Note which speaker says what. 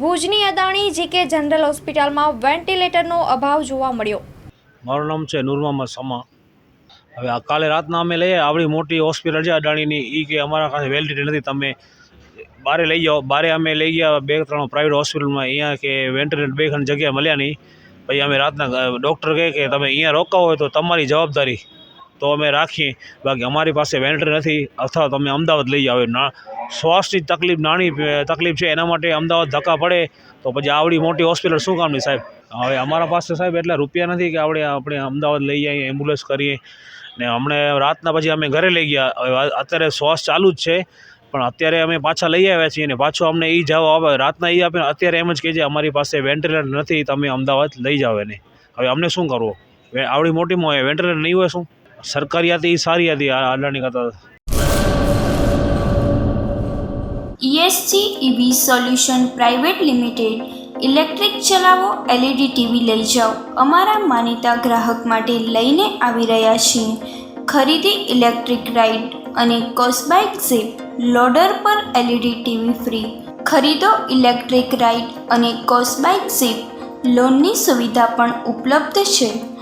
Speaker 1: ભુજની Adani GK general હોસ્પિટલમાં વેન્ટિલેટરનો અભાવ જોવા મળ્યો.
Speaker 2: મારું નામ છે નુરમામાં સમા. હવે કાલે રાતના અમે લઈએ, આવડી મોટી હોસ્પિટલ છે અદાણીની. એ કે અમારા પાસે વેન્ટિલેટર નથી, તમે બારે લઈ જાઓ. બારે અમે લઈ ગયા, બે ત્રણ પ્રાઇવેટ હોસ્પિટલમાં અહીંયા કે વેન્ટિલેટર બે ખંડ જગ્યા મળ્યા નહીં. પછી અમે રાતના ડૉક્ટર કહે કે તમે અહીંયા રોકાવો હોય તો તમારી જવાબદારી તો અમે રાખીએ બાકી અમારી પાસે વેન્ટર નથી. અથવા તમે અમદાવાદ લઈ જાઓ. ના શ્વાસની તકલીફ, નાની તકલીફ છે એના માટે અમદાવાદ ધક્કા પડે. તો પછી આવડી મોટી હોસ્પિટલ શું કામની સાહેબ? હવે અમારા પાસે સાહેબ એટલા રૂપિયા નથી કે આપણે આપણે અમદાવાદ લઈ જઈએ એમ્બ્યુલન્સ કરીએ. ને હમણે રાતના પછી અમે ઘરે લઈ ગયા. અત્યારે શ્વાસ ચાલુ જ છે. પણ અત્યારે અમે પાછા લઈ આવ્યા છીએ ને પાછો અમને એ જવાબ આવે રાતના એ આપે અત્યારે એમ જ કહે છે, અમારી પાસે વેન્ટિલેટર નથી, તમે અમદાવાદ લઈ જાઓ એને. હવે અમને શું કરવું? આવડી મોટીમાં વેન્ટિલેટર નહીં હોય શું? સરકારી હતી એ સારી હતી. આ Adani
Speaker 3: ESG EV solution private limited electric ચલાવો એલઈડી ટીવી લઈ જાઓ. અમારા માનીતા ગ્રાહક માટે લઈને આવી રહ્યા છીએ. ખરીદી ઇલેક્ટ્રિક રાઇડ અને કોસ્બાઇક ઝીપ લોડર પર એલઈડી ટીવી ફ્રી ખરીદો ઇલેક્ટ્રિક રાઇડ અને કોસ્બાઇક ઝીપ લોનની સુવિધા પણ ઉપલબ્ધ છે.